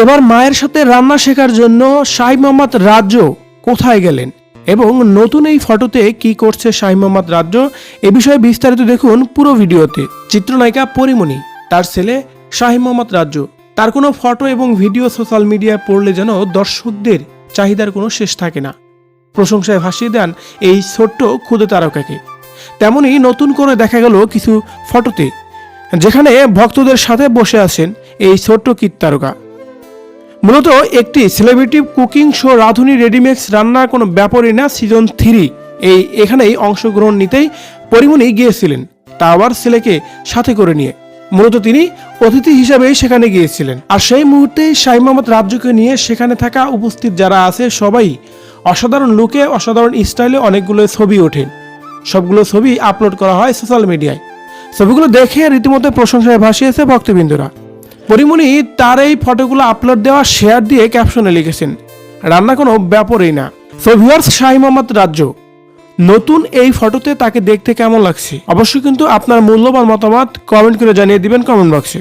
এবার মায়ের সাথে রান্না শেখার জন্য শাহি মোহাম্মদ রাজ্য কোথায় গেলেন? এবং নতুন এই ফটোতে কি করছে শাহি মোহাম্মদ রাজ্য? এ বিষয়ে বিস্তারিত দেখুন পুরো ভিডিওতে। চিত্রনায়িকা পরিমণি, তার ছেলে শাহি মোহাম্মদ রাজ্য। তার কোনো ফটো এবং ভিডিও সোশ্যাল মিডিয়ায় পড়লে যেন দর্শকদের চাহিদার কোনো শেষ থাকে না। প্রশংসায় ভাসিয়ে দেন এই ছোট্ট ক্ষুদে তারকাকে। তেমনি নতুন করে দেখা গেল কিছু ফটোতে, যেখানে ভক্তদের সাথে বসে আছেন এই ছোট্ট কীট তারকা। মূলত একটি celebrity cooking show Radhuni readymix রান্নার কোনো ব্যাপারই না সিজন থ্রি এই এখানেই অংশগ্রহণ নিতেই পরিমণি গিয়েছিলেন, তা আবার ছেলেকে সাথে করে নিয়ে। মূলত তিনি অতিথি হিসাবেই সেখানে গিয়েছিলেন। আর সেই মুহূর্তেই শাহি মোহাম্মদ রাজ্যকে নিয়ে সেখানে থাকা উপস্থিত যারা আছে, সবাই অসাধারণ লুকে অসাধারণ স্টাইলে অনেকগুলো ছবি ওঠে। সবগুলো ছবি আপলোড করা হয় সোশ্যাল মিডিয়ায় ছবিগুলো দেখে রীতিমতো প্রশংসায় ভাসিয়েছে ভক্তবৃন্দরা। পরিমণি তার এই ফটোগুলো আপলোড দেওয়া শেয়ার দিয়ে ক্যাপশনে লিখেছেন, রান্না কোনো ব্যাপারই না। সো ভিউয়ার্স শাহি মোহাম্মদ রাজ্য, নতুন এই ফটোতে তাকে দেখতে কেমন লাগছে? অবশ্যই কিন্তু আপনার মূল্যবান মতামত কমেন্ট করে জানিয়ে দিবেন কমেন্ট বক্সে